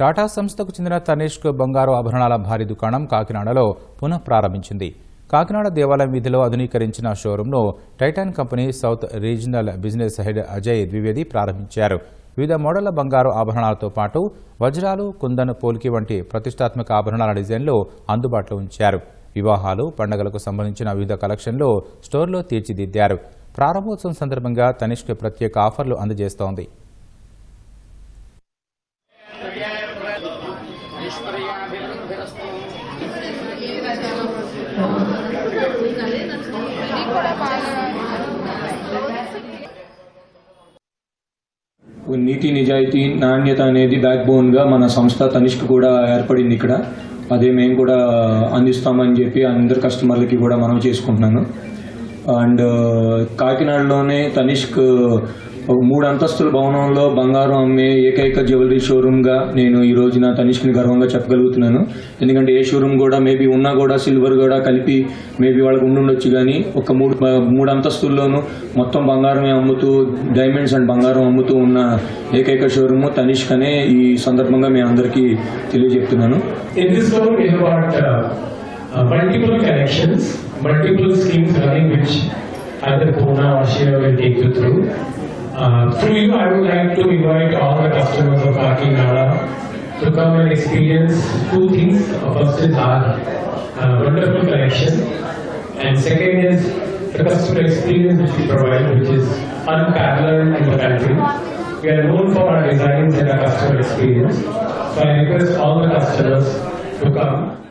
టాటా సంస్థకు చెందిన తనిష్క్ బంగారు ఆభరణాల భారీ దుకాణం కాకినాడలో పునః ప్రారంభించింది. కాకినాడ దేవాలయం వీధిలో ఆధునీకరించిన షోరూంను Titan company south regional business head Ajay Dwivedi ప్రారంభించారు. వివిధ మోడళ్ళ బంగారు ఆభరణాలతో పాటు వజ్రాలు కుందన్ పోల్కి వంటి ప్రతిష్టాత్మక ఆభరణాల డిజైన్లు అందుబాటులో ఉంచారు. వివాహాలు పండుగలకు సంబంధించిన వివిధ కలెక్షన్లు స్టోర్లో తీర్చిదిద్దారు. ప్రారంభోత్సవం సందర్భంగా తనిష్క్ ప్రత్యేక ఆఫర్లు అందజేస్తోంది. నీతి నిజాయితీ నాణ్యత అనేది బ్యాక్ బోన్గా మన సంస్థ తనిష్క్ కూడా ఏర్పడింది ఇక్కడ. అదే మేము కూడా అందిస్తామని చెప్పి అందరు కస్టమర్లకి కూడా మనం చేసుకుంటున్నాను. అండ్ కాకినాడలోనే తనిష్క్ మూడు అంతస్తుల భవనంలో బంగారం అమ్మే ఏకైక జ్యువెలరీ షోరూమ్గా నేను ఈ రోజున తనిష్కిని గర్వంగా చెప్పగలుగుతున్నాను ఎందుకంటే ఏ షోరూమ్ కూడా మేబీ ఉన్నా కూడా సిల్వర్ కూడా కలిపి మేబీ వాళ్ళకి ఉండుండొచ్చు కానీ ఒక మూడు మూడు అంతస్తుల్లోనూ మొత్తం బంగారమే అమ్ముతూ డైమండ్స్ అండ్ బంగారం అమ్ముతూ ఉన్న ఏకైక షోరూమ్ తనిష్క్ అనే ఈ సందర్భంగా మేము అందరికీ తెలియజెప్తున్నాను uh, uh, multiple connections, multiple schemes running, which either Puna or Shira will take you through. Through you, I would like to invite all the customers of Kakinada to come and experience two things. First is our uh, wonderful collection, and second is the customer experience which we provide, which is unparalleled in the country. We are known for our designs and our customer experience. So I request all the customers to come